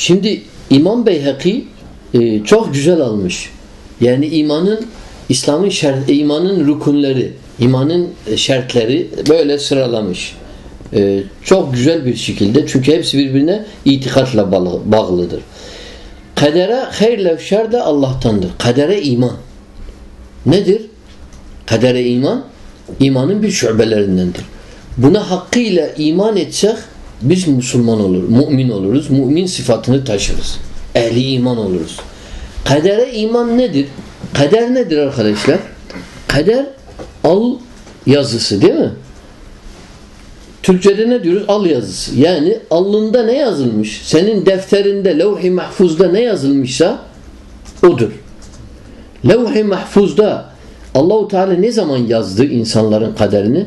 Şimdi İmam Beyhaki e, çok güzel almış. Yani imanın İslam'ın şert, imanın rukunları, imanın şartları böyle sıralamış. E, çok güzel bir şekilde. Çünkü hepsi birbirine itikatla bağlıdır. Kadere hayırla şer de Allah'tandır. Kadere iman. Nedir? Kadere iman imanın bir şubelerindendir. Buna hakkıyla iman etsek biz Müslüman olur, mümin oluruz. Mümin sıfatını taşırız. Ehli iman oluruz. Kadere iman nedir? Kader nedir arkadaşlar? Kader al yazısı değil mi? Türkçede ne diyoruz? Al yazısı. Yani alnında ne yazılmış? Senin defterinde, levh-i mahfuzda ne yazılmışsa odur. Levh-i mahfuzda Allahu Teala ne zaman yazdı insanların kaderini?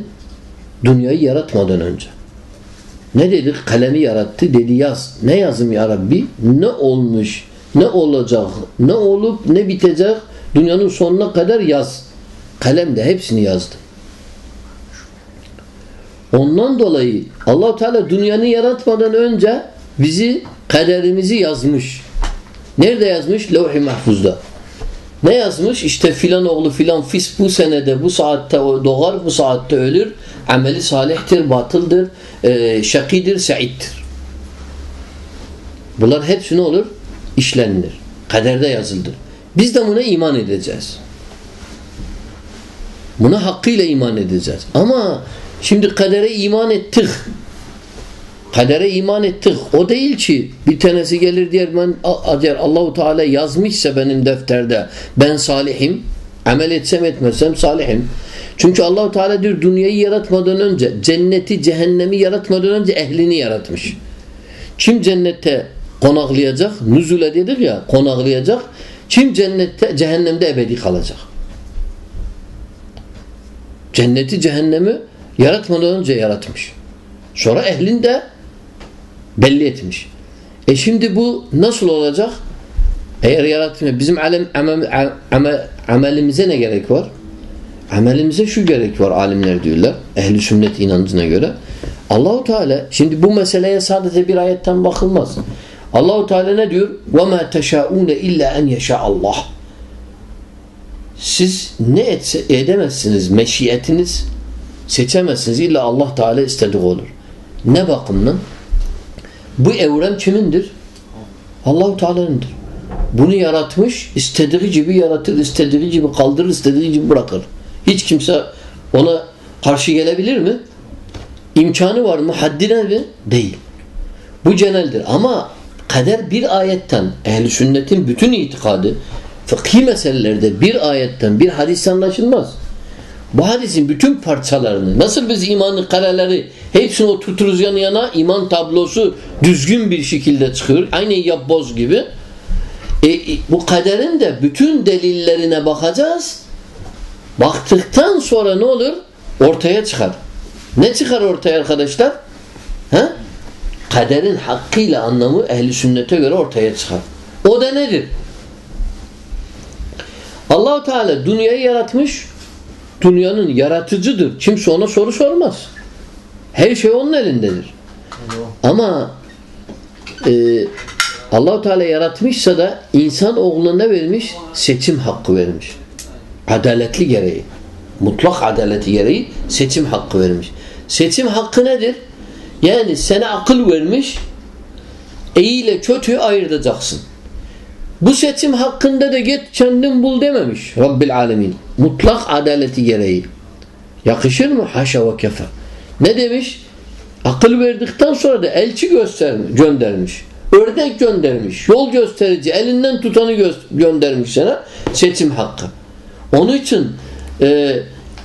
Dünyayı yaratmadan önce. Ne dedi? Kalemi yarattı. Dedi yaz. Ne yazım ya Rabbi? Ne olmuş? Ne olacak? Ne olup ne bitecek? Dünyanın sonuna kadar yaz. Kalem de hepsini yazdı. Ondan dolayı allah Teala dünyanı yaratmadan önce bizi kaderimizi yazmış. Nerede yazmış? Levh-i Mahfuz'da. Ne yazmış? İşte filan oğlu filan fis bu senede bu saatte doğar bu saatte ölür. Ameli salihtir, batıldır, e, şakidir, saittir. Bunlar hepsi ne olur? İşlenilir. Kaderde yazıldır. Biz de buna iman edeceğiz. Buna hakkıyla iman edeceğiz. Ama şimdi kadere iman ettik. Kadere iman ettik. O değil ki bir tanesi gelir diyer ben diğer Allahu Teala yazmışsa benim defterde ben salihim. Amel etsem etmesem salihim. Çünkü Allahu Teala diyor dünyayı yaratmadan önce cenneti cehennemi yaratmadan önce ehlini yaratmış. Kim cennette konaklayacak? Nüzule dedik ya konaklayacak. Kim cennette cehennemde ebedi kalacak? Cenneti cehennemi yaratmadan önce yaratmış. Sonra ehlin de belli etmiş. E şimdi bu nasıl olacak? Eğer yaratmıyor. Bizim alem, amel, amel, amelimize ne gerek var? Amelimize şu gerek var alimler diyorlar. Ehli sünnet inancına göre. Allahu Teala şimdi bu meseleye sadece bir ayetten bakılmaz. Allahu Teala ne diyor? Ve ma teşaune illa en yeşa Allah. Siz ne etse, edemezsiniz meşiyetiniz seçemezsiniz illa Allah Teala istediği olur. Ne bakımdan? Bu evren kimindir? Allahu Teala'nındır. Bunu yaratmış, istediği gibi yaratır, istediği gibi kaldırır, istediği gibi bırakır. Hiç kimse ona karşı gelebilir mi? İmkanı var mı? Haddine mi? Değil. Bu geneldir. Ama kader bir ayetten, ehli sünnetin bütün itikadı, fıkhi meselelerde bir ayetten, bir hadis anlaşılmaz. Bu hadisin bütün parçalarını, nasıl biz imanın kareleri hepsini oturturuz yan yana, iman tablosu düzgün bir şekilde çıkıyor. Aynı yapboz gibi. E, bu kaderin de bütün delillerine bakacağız. Baktıktan sonra ne olur? Ortaya çıkar. Ne çıkar ortaya arkadaşlar? He? Kaderin hakkıyla anlamı ehli sünnete göre ortaya çıkar. O da nedir? Allahu Teala dünyayı yaratmış. Dünyanın yaratıcıdır. Kimse ona soru sormaz. Her şey onun elindedir. Ama e, Allahu Teala yaratmışsa da insan oğluna vermiş? Seçim hakkı vermiş. Adaletli gereği. Mutlak adaleti gereği seçim hakkı vermiş. Seçim hakkı nedir? Yani sana akıl vermiş iyi ile kötüyü ayıracaksın. Bu seçim hakkında da git kendin bul dememiş Rabbil Alemin. Mutlak adaleti gereği. Yakışır mı? Haşa ve kefe. Ne demiş? Akıl verdikten sonra da elçi göstermiş, göndermiş. Ördek göndermiş. Yol gösterici. Elinden tutanı gö göndermiş sana. Seçim hakkı. Onun için e,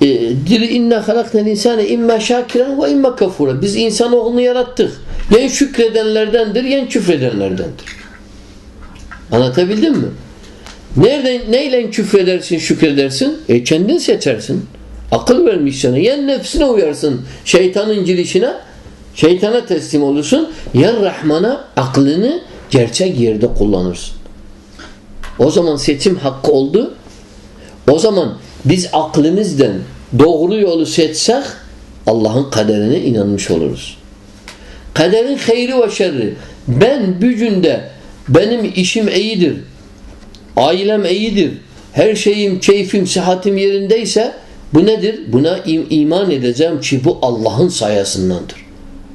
e, diri inne halaknel insane imma şakiren ve imma kafura. Biz insanoğlunu yarattık. Yen şükredenlerdendir, yen küfredenlerdendir. Anlatabildim mi? Nereden, neyle küfredersin, şükredersin? E kendin seçersin. Akıl vermiş sana. Yen nefsine uyarsın. Şeytanın girişine şeytana teslim olursun. Yen Rahman'a aklını gerçek yerde kullanırsın. O zaman seçim hakkı oldu. O zaman biz aklımızdan doğru yolu seçsek Allah'ın kaderine inanmış oluruz. Kaderin hayri ve şerri ben bücünde benim işim iyidir. Ailem iyidir. Her şeyim, keyfim, sıhhatim yerindeyse bu nedir? Buna im iman edeceğim ki bu Allah'ın sayesindendir.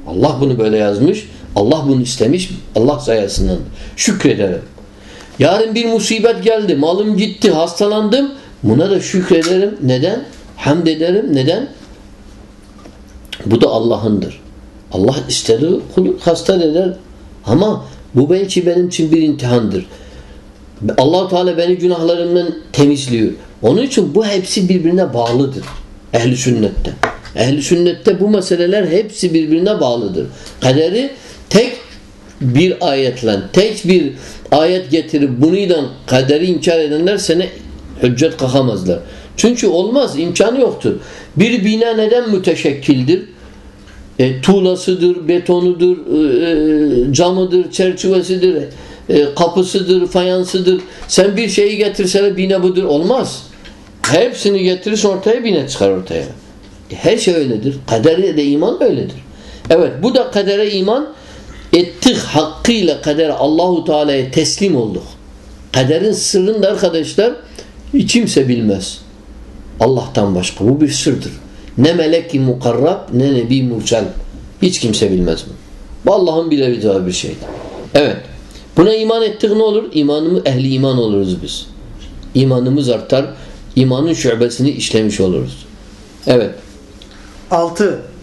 Allah bunu böyle yazmış. Allah bunu istemiş. Allah sayesindendir. Şükrederim. Yarın bir musibet geldi. Malım gitti. Hastalandım. Buna da şükrederim. Neden? Hamd ederim. Neden? Bu da Allah'ındır. Allah istediği kulu hasta eder. Ama bu belki benim için bir imtihandır. allah Teala beni günahlarımdan temizliyor. Onun için bu hepsi birbirine bağlıdır. Ehli sünnette. Ehli sünnette bu meseleler hepsi birbirine bağlıdır. Kaderi tek bir ayetle, tek bir ayet getirip bunuyla kaderi inkar edenler seni hüccet kalkamazlar. Çünkü olmaz, imkanı yoktur. Bir bina neden müteşekkildir? E, tuğlasıdır, betonudur, e, camıdır, çerçevesidir, e, kapısıdır, fayansıdır. Sen bir şeyi getirsen bina budur. Olmaz. Hepsini getirirsen ortaya bina çıkar ortaya. Her şey öyledir. Kadere de iman öyledir. Evet bu da kadere iman ettik hakkıyla kadere Allahu Teala'ya teslim olduk. Kaderin sırrını da arkadaşlar kimse bilmez. Allah'tan başka. Bu bir sırdır. Ne melek-i mukarrab ne nebi mursel. Hiç kimse bilmez bunu. Bu Allah'ın bilebileceği bir şeydir. Evet. Buna iman ettik ne olur? İmanımız ehli iman oluruz biz. İmanımız artar. İmanın şubesini işlemiş oluruz. Evet. 6.